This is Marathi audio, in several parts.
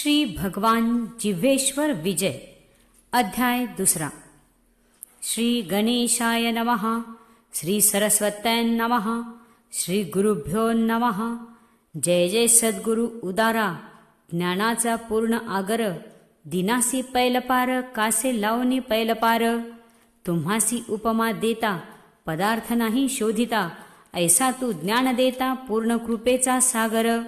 श्री भगवान जिव्हेश्वर विजय अध्याय दुसरा। श्री गणेशाय नमः श्री सरस्वत्याय नमः श्री गुरुभ्यो नमः। जय जय सद्गुरु उदारा ज्ञानाचा पूर्ण आगर दिनासी पैलपार कासे लावणी पैलपार। तुम्हासी उपमा देता पदार्थ नाही शोधिता ऐसा तू ज्ञान देता पूर्ण कृपेचा सागर।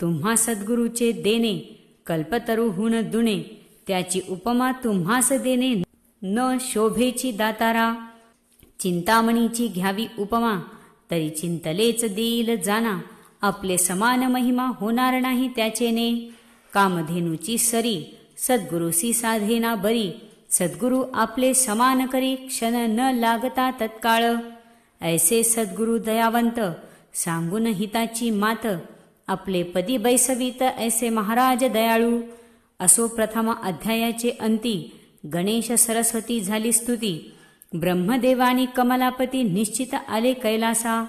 तुम्हा सद्गुरूचे देणे कल्पतरुहून दुणे त्याची उपमा तुम्हास देणे न शोभेची दातारा. चिंतामणीची घ्यावी उपमा तरी चिंतलेच देईल जाना. आपले समान महिमा होणार नाही त्याचेने. कामधेनूची सरी सद्गुरुसी साधेना बरी. सद्गुरु आपले समान करी क्षण न लागता तत्काळ. ऐसे सद्गुरु दयावंत सांगून हिताची मात. आपले पदी बैसवीत ऐसे महाराज दयाळू. असो प्रथम अध्यायाचे अंती गणेश सरस्वती झाली स्तुती. ब्रह्मदेवानी कमलापती निश्चित आले कैलासा.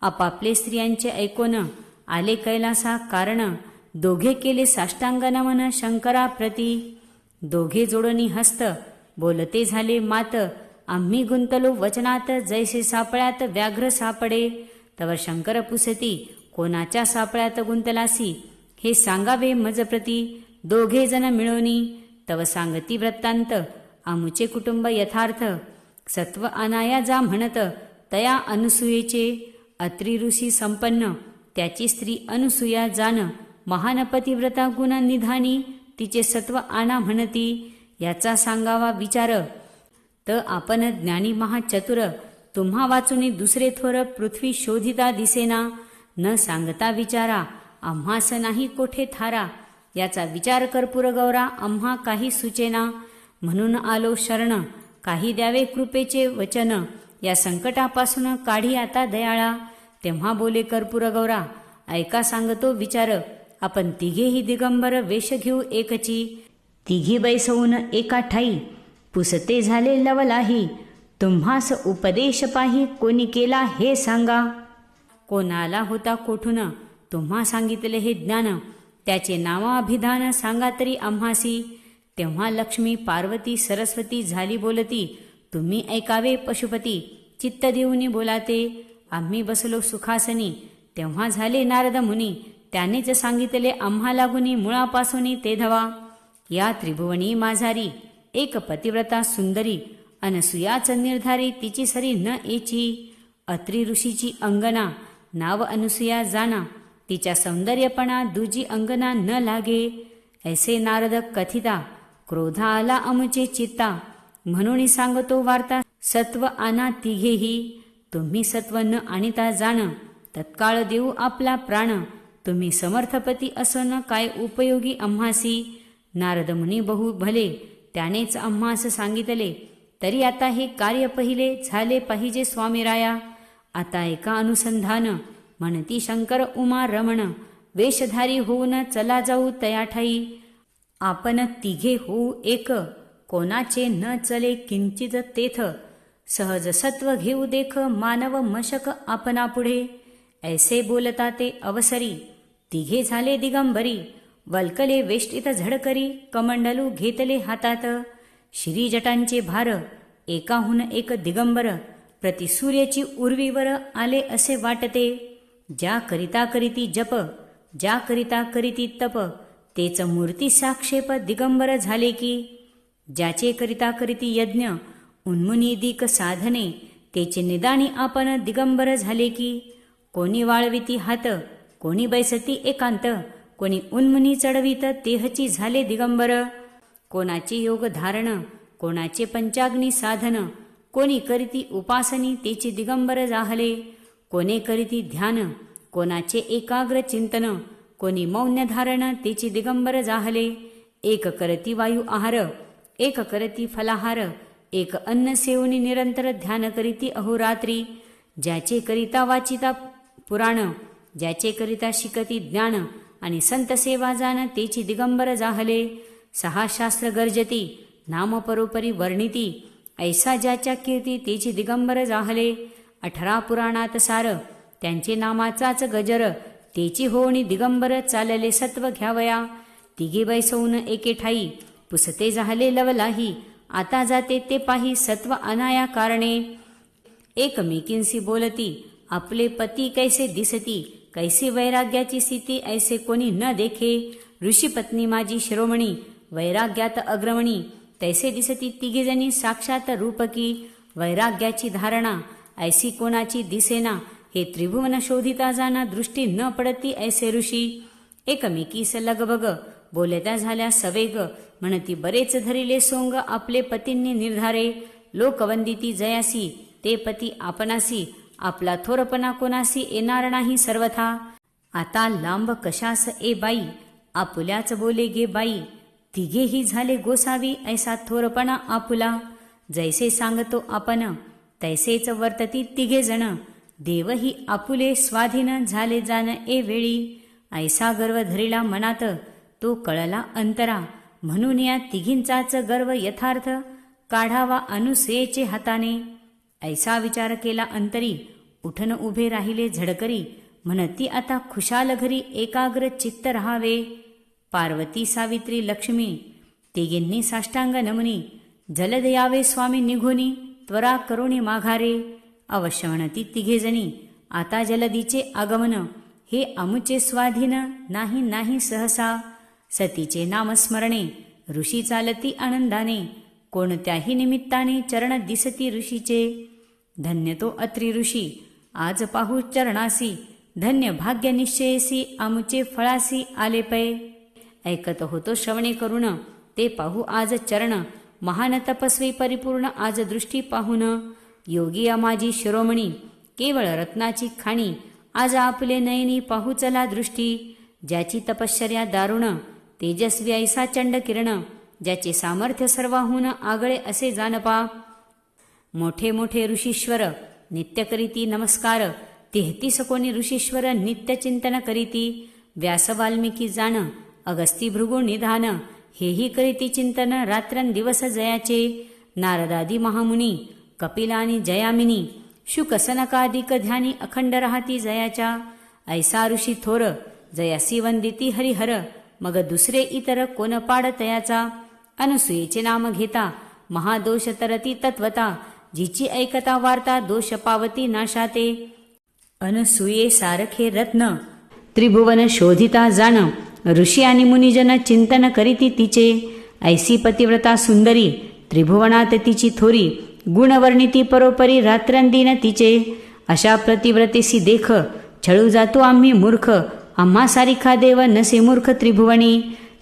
आपापले स्त्रियांचे ऐकोन आले कैलासा कारण दोघे केले साष्टांग नमन शंकरा प्रती दोघे जोडणी हस्त बोलते झाले मात आम्ही गुंतलो वचनात जैसे सापळ्यात व्याघ्र सापडे. तवर शंकर पुसती कोणाच्या सापळ्यात गुंतलासी? हे सांगावे मजप्रती. दोघे जण मिळवणी तव सांगती वृत्तांत. आमुचे कुटुंब यथार्थ. सत्व अनाया जा म्हणत. तया अनुसूयेचे. अत्रि ऋषी संपन्न. त्याची स्त्री अनुसूया जान. महान पतिव्रता गुण निधानी. तिचे सत्व आना म्हणती. याचा सांगावा विचार. त आपण ज्ञानी महाचतुर. तुम्हा वाचून दुसरे थोर पृथ्वी शोधिता दिसेना. न सांगता विचारा आम्हास नाही कोठे थारा? याचा विचार कर पुरगौरा आम्हा काही सुचेना. म्हणून आलो शरण काही द्यावे कृपेचे वचन. या संकटापासून काढी आता दयाळा. तेव्हा बोले कर्पूर गौरा ऐका सांगतो विचार. आपण तिघेही दिगंबर वेश घेऊ एकची. तिघी बैसवून एका ठाई. पुसते झाले लवलाही. तुम्हास उपदेश पाही कोणी केला हे सांगा. कोणाला होता कोठून? तुम्हा सांगितले हे ज्ञान. त्याचे नावाभिधान सांगा तरी आम्हासी. तेव्हा लक्ष्मी पार्वती सरस्वती झाली बोलती तुम्ही ऐकावे पशुपती. चित्त देऊनी बोलाते. आम्ही बसलो सुखासनी. तेव्हा झाले नारद मुनी. त्यानेच सांगितले आम्हा लागुनी मुळापासून ते धवा. या त्रिभुवनी माझारी. एक पतिव्रता सुंदरी. अनसुयाच निर्धारी तिची सरी न येची. अत्रि ऋषीची अंगना नाव अनुसुया जाना. तिच्या सौंदर्यपणा दुजी अंगना न लागे. ऐसे नारद कथिता क्रोधा आला अमुचे चित्ता. म्हणून सांगतो वार्ता सत्व आना तिघेही. तुम्ही सत्व न आणिता जाण. तत्काळ देऊ आपला प्राण. तुम्ही समर्थपती असन काय उपयोगी आम्हासी? नारद मुनी बहु भले त्यानेच आम्हास सांगितले. तरी आता हे कार्य पहिले झाले पाहिजे स्वामीराया. आता एका अनुसंधान म्हणती शंकर उमा रमण वेशधारी होऊन चला जाऊ तयाठाई आपण तिघे होऊ एक कोणाचे न चले किंचित तेथ. सहज सत्व घेऊ देख मानव मशक आपणापुढे ऐसे बोलता ते अवसरी तिघे झाले दिगंबरी. वल्कले वेष्टित झडकरी कमंडलू घेतले हातात. श्रीजटांचे भार एकाहून एक दिगंबर. प्रति सूर्याची उर्वीवर आले असे वाटते. ज्या करिता करीती जप ज्या करिता करीती तप तेच मूर्ती साक्षेप दिगंबर झाले की ज्याचे करिता करीती यज्ञ उन्मुनिदिक साधने तेचे निदानी आपण दिगंबर झाले की कोणी वाळविती हात कोणी बैसती एकांत कोणी उन्मुनी चढवित तेहची झाले दिगंबर. कोणाचे योग धारण कोणाचे पंचाग्नी साधन कोणी करीती उपासनी तेचे दिगंबर जाहले. कोणे करीती ध्यान कोणाचे एकाग्र चिंतन कोणी मौन्य धारण तेचे दिगंबर जाहले. एक करती वायू आहार एक करती फलाहार एक अन्न सेवनी निरंतर ध्यान करीती अहोरात्री. ज्याचे करिता वाचिता पुराण ज्याचे करिता शिकती ज्ञान आणि संत सेवा जाण तेची दिगंबर जाहले. सहा शास्त्र गर्जती नाम परोपरी वर्णिती ऐसा ज्याच्या कीर्ती तेची दिगंबर जाहले. अठरा पुराणात सार त्यांचे नामाचाच गजर तेची होणी दिगंबर चालले सत्व घ्यावया. तिघे बैसवून एके ठाई पुसते झाले लवलाही आता जाते ते पाही सत्व अनाया कारणे. एकमेकींशी बोलती आपले पती कैसे दिसती कैसे वैराग्याची स्थिती ऐसे कोणी न देखे. ऋषी पत्नी माझी शिरोमणी वैराग्यात अग्रमणी तैसे दिसती तिघेजणी साक्षात रूपकी. वैराग्याची धारणा ऐसी कोणाची दिसेना हे त्रिभुवन शोधिता जाना दृष्टी न पडती ऐसे ऋषी. एकमेकीस लगबग बोलत्या झाल्या सवेग म्हणती बरेच धरिले सोंग आपले पतींनी निर्धारे. लोकवंदिती जयासी ते पती आपणासी आपला थोरपणा कोणासी येणार नाही सर्वथा. आता लांब कशास ए बाई आपुल्याच बोले गे बाई. तिघेही झाले गोसावी ऐसा थोरपणा आपुला. जैसे सांगतो आपण तैसेच वर्तती तिघे जण. देवही आपुले स्वाधीन झाले जाण ए वेळी. ऐसा गर्व धरिला मनात तो कळला अंतरा. म्हणून या तिघींचाच गर्व यथार्थ काढावा अनुसेचे हाताने. ऐसा विचार केला अंतरी उठन उभे राहिले झडकरी. म्हणती आता खुशाल घरी एकाग्र चित्त राहावे. पार्वती सावित्री लक्ष्मी तिघींनी साष्टांग नमनी जलद यावे स्वामी निघोनी त्वरा करुणी माघारे अवश्य म्हणती तिघेजणी आता जलदीचे आगमन हे अमुचे स्वाधीन नाही नाही सहसा सतीचे नामस्मरणे ऋषी चालती आनंदाने कोणत्याही निमित्ताने चरण दिसती ऋषीचे धन्य तो अत्रि ऋषी आज पाहू चरणासी धन्य भाग्य निश्चयसी आमुचे फळासी आले पै ऐकत होतो श्रवणे करुण. ते पाहू आज चरण. महान तपस्वी परिपूर्ण आज दृष्टी पाहून. योगी माझी शिरोमणी. केवळ रत्नाची खाणी. आज आपले नयनी पाहू चला दृष्टी. ज्याची तपश्चर्या दारुण. तेजस्वी ऐसा चंड किरण. ज्याचे सामर्थ्य सर्वाहून आगळे असे जानपा मोठे मोठे ऋषीश्वर नित्य करीती नमस्कार. तेहतीस कोणी ऋषीश्वर नित्य चिंतन करीती. व्यास वाल्मिकी जाण. अगस्ती भृगु निधान हेही करीती चिंतन रात्रंदिवस जयाचे. नारदादी महामुनी कपिला आणि जयामिनी शुकसनकादिक ध्यानी अखंड राहती जयाच्या. ऐसा ऋषी थोर जयासी वंदिती हरिहर मग दुसरे इतर कोण पाड तयाचा. अनुसुयेचे नाम घेता महादोष तरती तत्वता जिची ऐकता वार्ता दोष पावती नाशाते. अनसुये सारखे रत्न त्रिभुवन शोधिता जाण ऋषी आणि मुनिजन चिंतन करीती तिचे ऐसी पतिव्रता सुंदरी त्रिभुवनात तिची थोरी गुणवर्णिती परोपरी रात्रंदिन तिचे अशा प्रतिव्रतेसी देख छळू जातो आम्ही मूर्ख आम्हा सारिखा देव नसे मूर्ख त्रिभुवनी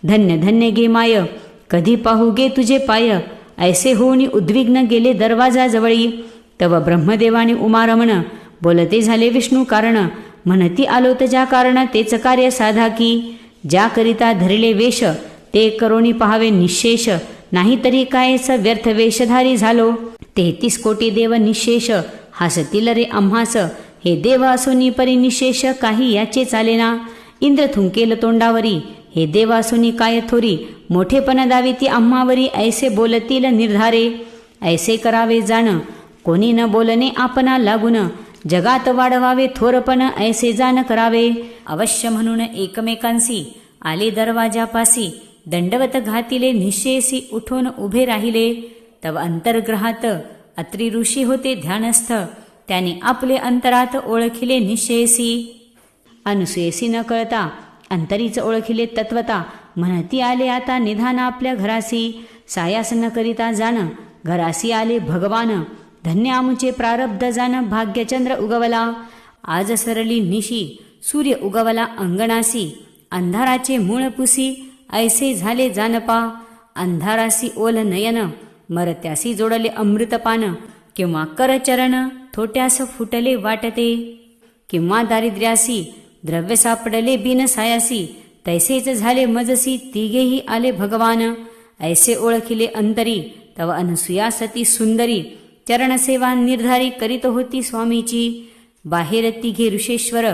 धन्य धन्य गे माय कधी पाहू गे तुझे पाय ऐसे होऊन उद्विग्न गेले दरवाजा जवळी तव ब्रह्मदेवाने उमारमण बोलते झाले विष्णू कारण म्हणती आलो तजा कारण तेच कार्य साधा की ज्याकरिता धरले वेश ते करोणी पहावे निशेष नाहीतरी कायच व्यर्थ वेशधारी झालो? तेहतीस कोटी देव निशेष हसतील रे आम्हास हे देव असोनी परी निशेष काही याचे चालेना इंद्र थुंकेल तोंडावरी हे देव असोनी काय थोरी? मोठेपण दावी ती आम्हावरी ऐसे बोलतील निर्धारे. ऐसे करावे जाण कोणी न बोलणे आपणा लागून जगात वाढवावे थोरपण ऐसे जाण करावे. अवश्य म्हणून एकमेकांसी आले दरवाजापासी दंडवत घातिले निशेसी उठून उभे राहिले. तव अंतर्ग्रहात अत्री ऋषी होते ध्यानस्थ त्याने आपले अंतरात ओळखिले निशेसी. अनुसयसी न कळता अंतरीच ओळखिले तत्वता म्हणती आले आता निधान आपल्या घरासी. सायास न करिता जाण घरासी आले भगवान. धन्य आमुचे प्रारब्ध जाण भाग्यचंद्र उगवला आज सरली निशी सूर्य उगवला अंगणासी अंधाराचे मूळ पुसी ऐसे झाले जानपा अंधारासी ओल नयन मरत्यासी जोडले अमृतपान किंवा करचरण थोट्यास फुटले वाटते किंवा दारिद्र्यासी द्रव्य सापडले बिन सायासी तैसेच झाले मजसी तिघेही आले भगवान ऐसे ओळखिले अंतरी तव अनसुया सती सुंदरी चरणसेवा निर्धारी करीत होती स्वामीची बाहेर तिघे ऋषेश्वर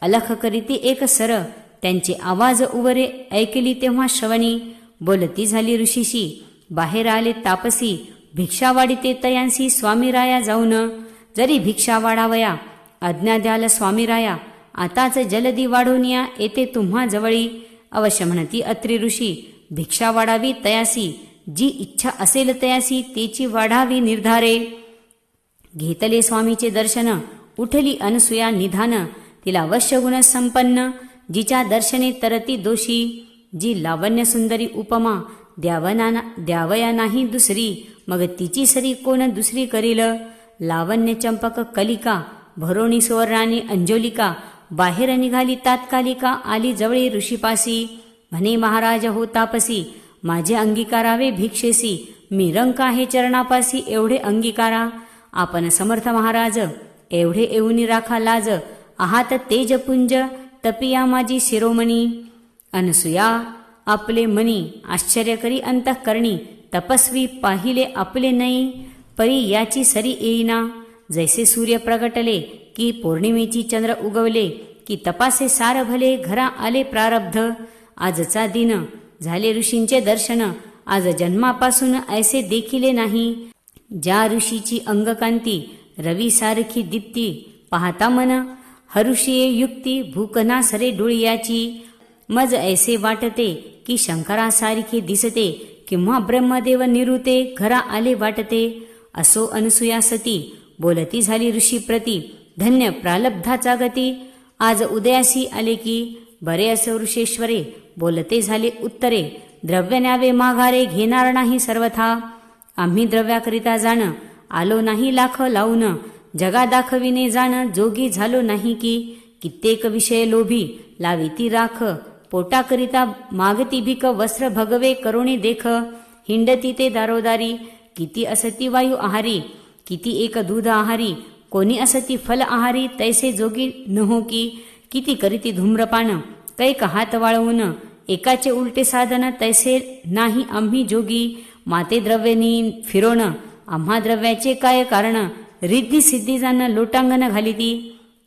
अलख करीती एक सर. त्यांचे आवाज उवरे ऐकली तेव्हा श्रवणी बोलती झाली ऋषीशी बाहेर आले तापसी भिक्षा ते तयांसी स्वामीराया जाऊन. जरी भिक्षा वाढावया आज्ञा द्याल स्वामीराया आताच जलदी वाढून या येते तुम्हा जवळी. अवश्य म्हणती अत्री ऋषी भिक्षा वाढावी तयासी जी इच्छा असेल तयासी तेची वाढावी निर्धारे. घेतले स्वामीचे दर्शन उठली अनसुया निधान तिला अवश्य गुण संपन्न जिच्या दर्शने तरती दोषी जी लावण्य सुंदरी उपमा द्यावना द्यावया नाही दुसरी मग तिची सरी कोण दुसरी करील? लावण्य चंपक कलिका भरोणी सुवर्णाने अंजोलिका बाहेर निघाली तात्कालिका आली जवळी ऋषीपासी. म्हणे महाराज हो तापसी माझे अंगीकारावे भिक्षेसी मी रंक आहे चरणापासी एवढे अंगीकारा. आपण समर्थ महाराज एवढे येऊनी राखा लाज. आहात तेजपुंज तपिया माझी शिरोमणी. अनसुया आपले मनी आश्चर्य करी अंतःकरणी. तपस्वी पाहिले आपले नई परी याची सरी येईना. जैसे सूर्य प्रगटले की पौर्णिमेची चंद्र उगवले की तपासे सार भले घरा आले प्रारब्ध. आजचा दिन झाले ऋषींचे दर्शन. आज जन्मापासून ऐसे देखिले नाही. ज्या ऋषीची अंगकांती रवी सारखी दीप्ती पाहता मन हरुषीये युक्ती भूकना सरे डोळियाची. मज ऐसे वाटते की शंकरासारखी दिसते किंवा ब्रह्मदेव निरुते घरा आले वाटते. असो अनसुया सती बोलती झाली ऋषी प्रती धन्य प्रालब्धाचा गती. आज उदयासी आले की बरे असे ऋषेश्वरे बोलते झाले उत्तरे. द्रव्य न्यावे माघारे घेणार नाही सर्वथा. आम्ही द्रव्याकरिता जाण आलो नाही लाख लावून. जगा दाखविणे जाण जोगी झालो नाही की. कित्येक विषय लोभी लावी ती राख. पोटाकरिता मागती भिक वस्त्र भगवे करुणी देख. हिंडती ते दारोदारी किती असती वायू आहारी. किती एक दूध आहारी कोणी असती फल आहारी तैसे जोगी नहो की. किती करीती धूम्रपान कैक हात वाळवून एकाचे उलटे साधन तैसे नाही आम्ही जोगी. माते द्रव्यनी फिरोण आम्हा द्रव्याचे काय कारण? रिद्धी सिद्धी जाण लोटांगण घालिती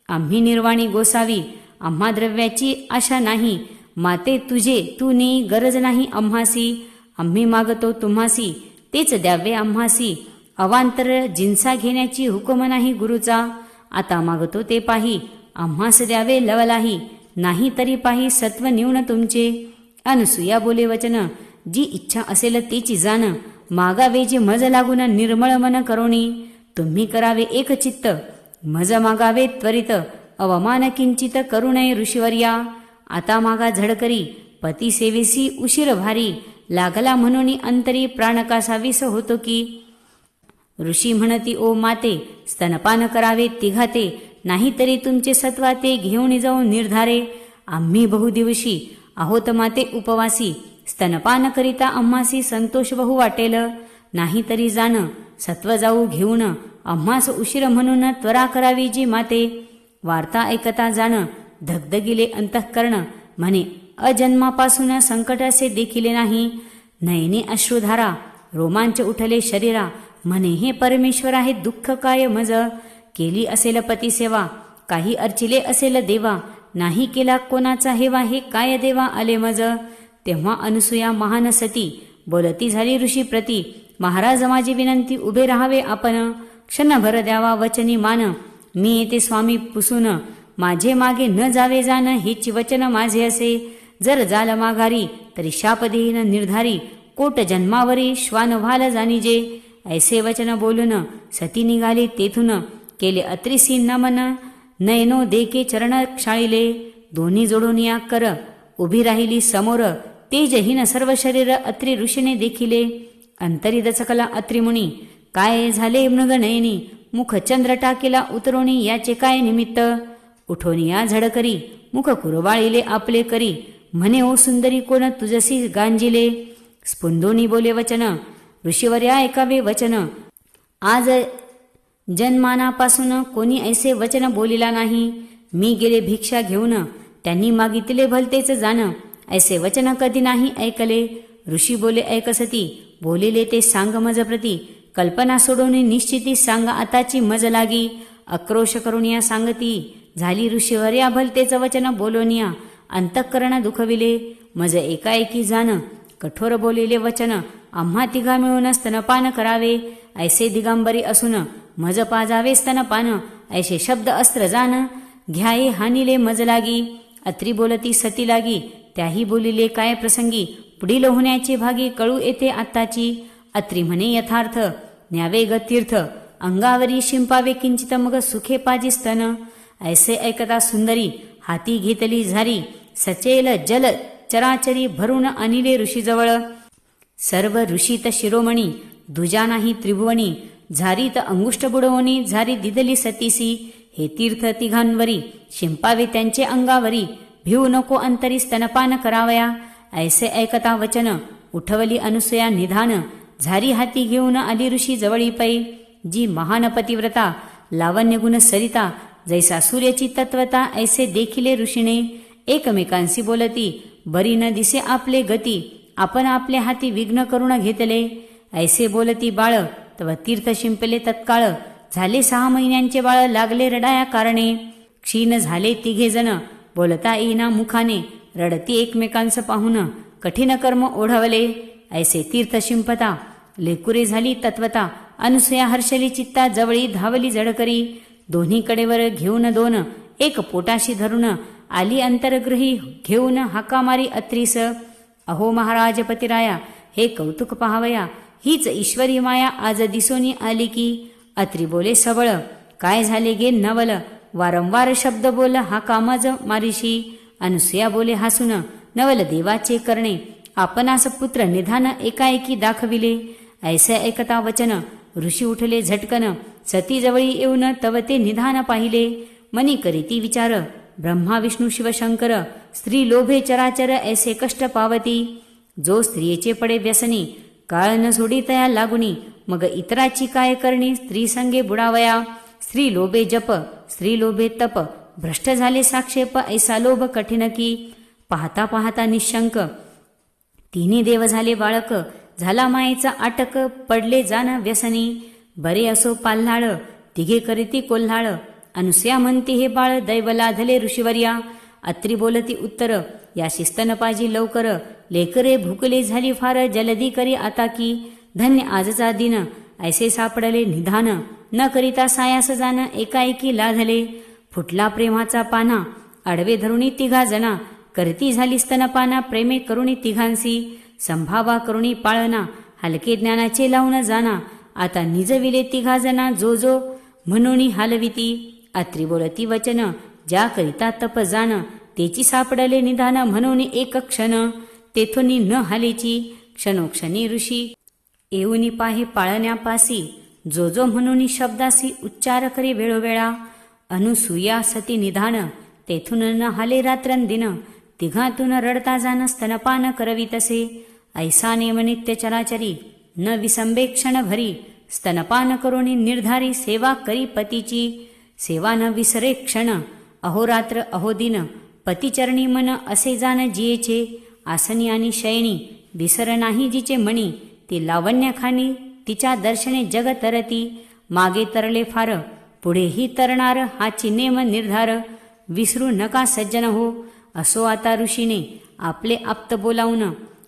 आम्ही निर्वाणी गोसावी आम्हा द्रव्याची आशा नाही. माते तुझे तू नी गरज नाही आम्हासी. आम्ही मागतो तुम्हासी तेच द्यावे आम्हासी. अवांतर जिन्सा घेण्याची हुकम नाही गुरुचा. आता मागतो ते पाही आम्हास द्यावे लवलाही. नाही तरी पाही सत्व न्यून तुमचे. अनसुया बोले वचन जी इच्छा असेल तीची जाण. मागावे जे मज लागून निर्मळ मन करोणी. तुम्ही करावे एक चित्त. मज मागावे त्वरित. अवमान किंचित करू नये ऋषीवर्या. आता मागा झडकरी पती सेवेसी उशीर भारी. लागला म्हणून अंतरी प्राणकासावीस होतो की. ऋषी म्हणती ओ माते स्तनपान करावे तिघाते. नाहीतरी तुमचे सत्वा ते घेऊन जाऊन निर्धारे. आम्ही बहुदिवशी आहोत माते उपवासी. स्तनपान करिता अम्मासी संतोष बहु वाटेल. नाहीतरी जाण सत्व जाऊ घेऊन अम्मास उशीर म्हणून त्वरा करावी जी माते. वार्ता ऐकता जाणं धगधगिले अंतःकरण. म्हणे अजन्मापासून संकट असे देखिले नाही. नयने अश्रुधारा रोमांच उठले शरीरा. म्हणे हे परमेश्वर आहे दुःख काय मज? केली असेल पतिसेवा काही अर्चिले असेल देवा नाही केला कोणाचा हेवा हे काय देवा आले मज? तेव्हा अनसुया महान सती बोलती झाली ऋषी प्रती महाराज माझी विनंती उभे राहावे आपण क्षणभर द्यावा वचनी मान मी येते स्वामी पुसून माझे मागे न जावे जाण हेची वचन माझे असे जर जाल माघारी तरी शाप देईन निर्धारी कोट जन्मावरी श्वान व्हाल जाणीजे ऐसे वचन बोलून सती निघाली तेथून केले अत्रिसी नमन नयनो देके चरण क्षाळिले दोन्ही जोडून या कर उभी राहिली समोर तेजहीन सर्व शरीर अत्रि ऋषीने देखिले. अंतरी दचकला अत्रिमुनी काय झाले मृगनयनी मुख चंद्र टाकीला उतरोणी याचे काय निमित्त? उठोनी या झडकरी मुख कुरवाळीले आपले करी म्हणे ओ सुंदरी कोण तुझसी गांजिले? स्पुंदोनी बोले वचन ऋषीवर्या ऐकावे वचन. आज जन्मानापासून कोणी ऐसे वचन बोलिला नाही. मी गेले भिक्षा घेऊन त्यांनी मागितले भलतेच जाणं. ऐसे वचन कधी नाही ऐकले. ऋषी बोले ऐकसती बोलिले ते सांग मज प्रती कल्पना सोडून निश्चिती सांग आताची मज लागी. आक्रोश करून या सांगती. झाली ऋषीवर्या भलतेच वचन बोलोनिया. अंतःकरण दुखविले. मज एकाएकी जाण. कठोर बोलिले वचन. आम्हा तिघा मिळून स्तनपान करावे. ऐसे दिगांबरी असून मज पाजावे स्तनपान ऐसे शब्द अस्त्र जाण घ्याये हानिले मज लागी अत्री बोलती सती लागी त्याही बोलिले काय प्रसंगी पुढील होण्याचे भागी कळू येते आत्ताची अत्री म्हणे यथार्थ न्यावे ग तीर्थ अंगावरी शिंपावे किंचित मग सुखे पाजी स्तन ऐसे ऐकता सुंदरी हाती घेतली झारी सचेल जल चराचरी भरून अनिले ऋषीजवळ सर्व ऋषीत शिरोमणी दुजा नाही त्रिभुवनी झारीत अंगुष्ट बुडवणी झारी दिदली सतीसी हे तीर्थ तिघांवरी शिंपावे त्यांचे अंगावरी भिऊ नको अंतरी स्तनपान करावया. ऐसे ऐकता वचन उठवली अनुसया निधान झारी हाती घेऊन आली ऋषी जवळी पै जी महान पतिव्रता लावण्य गुण सरिता जैसा सूर्याची तत्वता ऐसे देखिले ऋषीने. एकमेकांशी बोलती बरी न दिसे आपले गती आपण आपल्या हाती विघ्न करून घेतले. ऐसे बोलती बाळ तव तीर्थ शिंपले तत्काळ. झाले सहा महिन्यांचे बाळ लागले रडाया कारणे. क्षीण झाले तिघे जण. बोलता येईना मुखाने. रडती एकमेकांचं पाहून. कठीण कर्म ओढवले. ऐसे तीर्थ शिंपता. लेकुरे झाली तत्वता. अनुसया हर्षली चित्ता जवळी धावली जडकरी. दोन्ही कडेवर घेऊन दोन. एक पोटाशी धरून. आली अंतरगृही घेऊन हाका मारी अत्रीस. अहो महाराज पतिराया हे कौतुक पहावया. हीच ईश्वरी माया आज दिसून आली की. अत्री बोले सबळ काय झाले गे नवल? वारंवार शब्द बोल हा कामाज मारिशी. अनुसया बोले हसून नवल देवाचे करणे. आपणास पुत्र निधान एकाएकी दाखविले. ऐसे ऐकता वचन ऋषी उठले झटकन. सतीजवळी येऊन तव ते निधान पाहिले. मनी करीती विचार ब्रह्मा विष्णू शिवशंकर स्त्री लोभे चराचर ऐसे कष्ट पावती. जो स्त्रियेचे पडे व्यसनी काळ न सोडी तया लागुनी मग इतराची काय करणी? स्त्री संगे बुडावया. स्त्री लोभे जप स्त्री लोभे तप. भ्रष्ट झाले साक्षेप ऐसा लोभ कठीण की. पाहता पाहता निशंक. तिन्ही देव झाले बाळक. झाला मायेचा आटक पडले जाण व्यसनी. बरे असो पाल्हाळ तिघे करीती कोल्हाळ. अनुसया म्हणते हे बाळ दैव लाधले ऋषीवर्या. अत्री बोलती उत्तर या शिस्तनपाजी लवकर. लेकरे भुकले झाली फार जलदी करी आता की. धन्य आजचा दिन. ऐसे सापडले निधान. न करिता सायास जाण एकाएकी लाधले. फुटला प्रेमाचा पाना. आडवे धरुणी तिघा जना. करती झाली स्तनपाना प्रेमे करुणी तिघांसी. संभावा करुणी पाळना हलके ज्ञानाचे लावून जाना. आता निजविले तिघा जना जो जो. म्हणून हलविती. अत्री बोलती वचन. ज्या करिता तप जाण तेची सापडले निधान म्हणून एक क्षण. तेथोनी न हालेची क्षणोक्षणी ऋषी येऊनी पाहे पाळण्यापासी जो जो म्हणून शब्दासी उच्चार करी वेळोवेळा अनुसूया सती निधान तेथून न हाले रात्रंदिन तिघातून रडता जाण स्तनपान करवी तसे ऐसा नेम नित्य चराचरी न विसंबे क्षण भरी स्तनपान करोनी निर्धारी सेवा करी पतीची सेवा न विसरे क्षण अहोरात्र अहोदिन पतिचरणी मन असे जाण जियेचे आसनी आणि शयनी विसर नाही जिचे मणी ती लावण्याखानी तिच्या दर्शने जग तरती मागे तरले फार पुढेही तरणार हाची नेम निर्धार विसरू नका सज्जन हो असो आता ऋषीने आपले आप्त बोलावून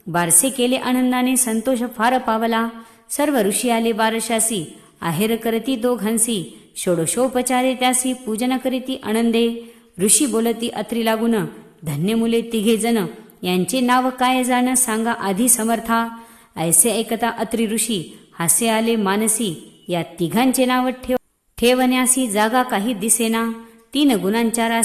बारसे केले आनंदाने संतोष फार पावला सर्व ऋषी आले बारशासी आहेर करती दोघांसी षोडशोपचारे त्यासी पूजन करीती आनंदे ऋषी बोलती अत्री लागून धन्य मुले तिघे जण यांचे नाव काय जाण सांगा आधी समर्था. ऐसे ऐकता अत्री ऋषी हास्य आले मानसी या तिघांचे नाव ठेव ठेवण्यासी जागा काही दिसेना. तीन गुणांच्या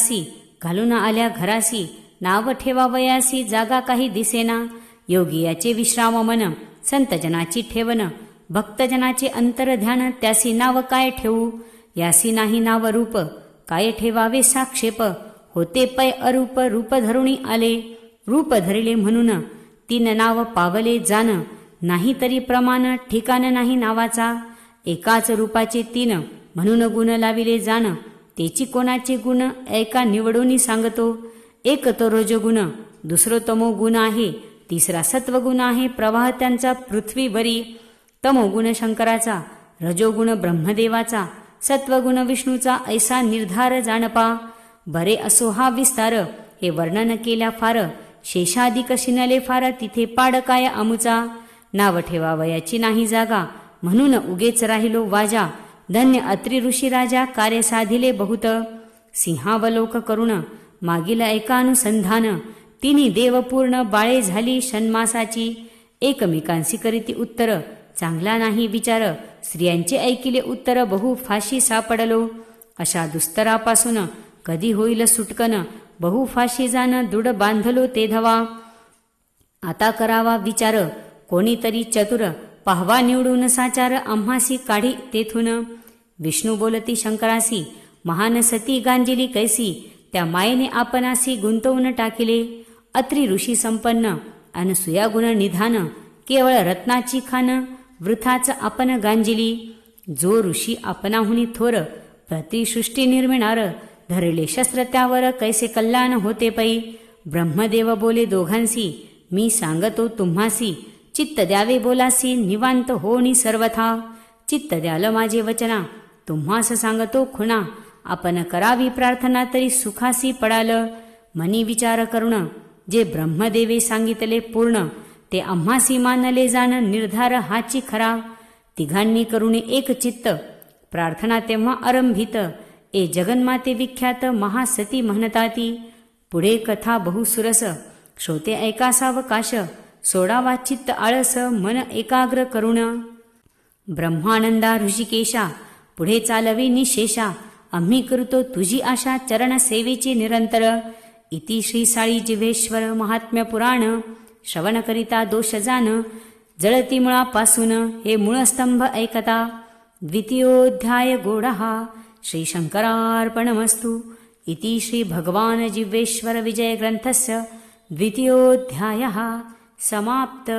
घालून आल्या घरासी नाव ठेवावयासी जागा काही दिसेना. योगियाचे विश्राम मन संतजनाची ठेवण भक्तजनाचे अंतर ध्यान त्यासी नाव काय ठेवू? यासी नाही नाव रूप काय ठेवावे साक्षेप? होते पै अरूप रूप धरुणी आले. रूप धरिले म्हणून तीन नाव पावले जाण नाही तरी प्रमाण ठिकाण नाही नावाचा. एकाच रूपाचे तीन म्हणून गुण लाविले जाण तेची कोणाचे गुण ऐका निवडून सांगतो. एक तो रजगुण दुसरो तमो गुण आहे तिसरा सत्वगुण आहे प्रवाह त्यांचा पृथ्वीवरी. तमोगुण शंकराचा रजोगुण ब्रह्मदेवाचा सत्वगुण विष्णूचा ऐसा निर्धार जाणपा. बरे असो हा विस्तार हे वर्णन केल्या फार शेषादिक शिनले फार तिथे पाड काय अमुचा नाव ठेवावयाची नाही जागा. म्हणून उगेच राहिलो वाजा. धन्य अत्रि ऋषी राजा कार्य साधिले बहुत. सिंहावलोक करुण. मागील ऐकानुसंधान तिन्ही देवपूर्ण बाळे झाली षण्मासाची. एकमेकांशी करीती उत्तर. चांगला नाही विचार. स्त्रियांचे ऐकिले उत्तर. बहु फाशी सापडलो. अशा दुस्तरापासून कधी होईल सुटकन. बहु जाण दृढ बांधलो ते धवा. आता करावा विचार कोणीतरी चतुर पाहवा निवडून साचार आम्हासी काढी तेथून. विष्णू बोलती शंकरासी महान सती गांजिली कैसी त्या मायेने आपणासी गुंतवून टाकिले. अत्रि ऋषी संपन्न अनसुया गुण निधान केवळ रत्नाची खान वृथाच आपण गांजिली. जो ऋषी आपणाहुनी थोर प्रतिसृष्टी निर्मिणार धरले शस्त्र त्यावर कैसे कल्याण होते पै? ब्रह्मदेव बोले दोघांसी मी सांगतो तुम्हासी चित्त द्यावे बोलासी निवांत होणी सर्वथा. चित्त द्याल माझे वचना तुम्हास सांगतो खुणा. आपण करावी प्रार्थना तरी सुखासी पडाल. मनी विचार करुण जे ब्रह्मदेवे सांगितले पूर्ण ते आम्हासी मानले जाण निर्धार हाची खरा. तिघांनी करुणे एक चित्त प्रार्थना तेव्हा आरंभित. ए जगन्माते विख्यात महासती म्हणताती पुढे कथा बहुसुरस श्रोते ऐकासावकाश सोडावा चित्त आळस मन एकाग्र करुण. ब्रह्मानंदा ऋषिकेशा पुढे चालवी निशेषा आम्ही करतो तुझी आशा चरण सेवेची निरंतर. इति श्री साळी जिव्हेश्वर महात्म्य पुराण श्रवण करिता दोष जाण जळती मुळापासून हे मूळस्तंभ ऐकता. द्वितीयोध्याय गोडहा श्रीशङ्करार्पणमस्तु। इति श्रीभगवान् जिह्वेश्वरविजयग्रन्थस्य द्वितीयोऽध्यायः समाप्त।